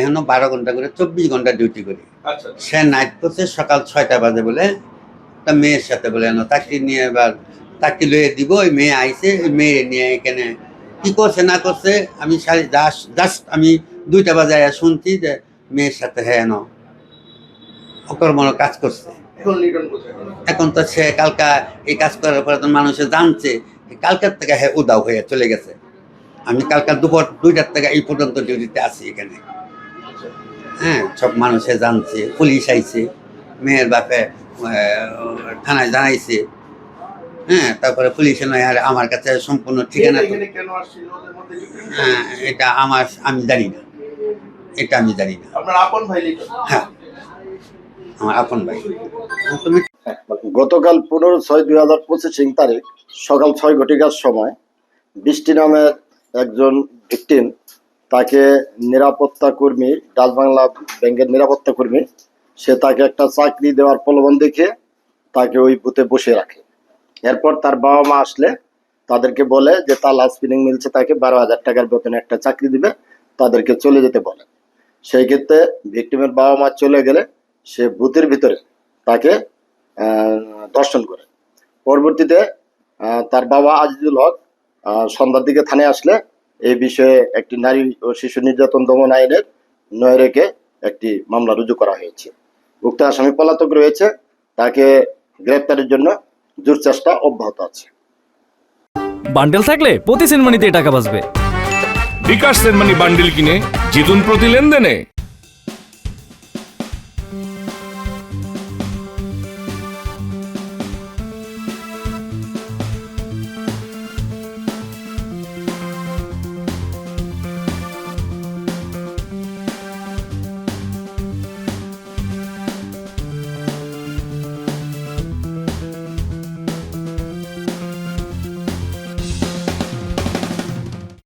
এখনও বারো ঘণ্টা করে চব্বিশ ঘণ্টা ডিউটি করি। আচ্ছা সে নাইট করছে সকাল ছয়টা বাজে বলে তা মেয়ের সাথে বলে তাকে নিয়ে এবার তাকে লয়ে দিব ওই মেয়ে আইছে ওই মেয়ে নিয়ে এখানে কি করছে না করছে আমি জাস্ট আমি দুইটা বাজে আয়া শুনছি যে মেয়ের সাথে হ্যাঁ ন অকর্মণ কাজ করছে। এখন এখন তো সে কালকা এই কাজ করার পরে তো মানুষে জানছে কালকার থেকে হ্যাঁ উদাও হয়ে চলে গেছে। আমি কালকার দুপুর দুইটার থেকে এই পর্যন্ত ডিউটিতে আছি এখানে। হ্যাঁ সব মানুষে জানছে পুলিশ আইছে মেয়ের বাপে থানায় জানাইছে। হ্যাঁ তারপরে পুলিশে নয় আর আমার কাছে সম্পূর্ণ ঠিকানা? হ্যাঁ এটা আমার আমি জানি না। এটা আমি জানি না। আপন ভাই হ্যাঁ আমার আপন ভাই। তুমি গতকাল পনেরো ছয় দুই হাজার পঁচিশ তারিখ সকাল ছয় ঘটিকার সময় বৃষ্টি নামের একজন ভিকটিম তাকে নিরাপত্তা কর্মী, ডাচ বাংলা ব্যাংকের নিরাপত্তা কর্মী, সে তাকে একটা চাকরি দেওয়ার প্রলোভন দেখে তাকে ওই বুথে বসে রাখে। এরপর তার বাবা মা আসলে তাদেরকে বলে যে, তার লাস্ট স্পিনিং মিলছে তাকে, বারো হাজার টাকার বেতনে একটা চাকরি দিবে, তাদেরকে চলে যেতে বলে। সেই ক্ষেত্রে ভিকটিমের বাবা মা চলে গেলে সে বুথের ভিতরে তাকে দর্শন করে। পরবর্তীতে তার বাবা আজিজুল হক সন্ধ্যার দিকে থানায় আসলে এই বিষয়ে একটি নারী ও শিশু নির্যাতন দমন আইনের নয় রেখে একটি মামলা রুজু করা হয়েছে। উক্ত আসামি পলাতক রয়েছে তাকে গ্রেপ্তারের জন্য জোর চেষ্টা অব্যাহত আছে। বান্ডেল থাকলে প্রতি সেনমানিতে টাকা বাঁচবে। বিকাশ সেনমানি বান্ডেল কিনে জিতুন প্রতি লেনদেনে।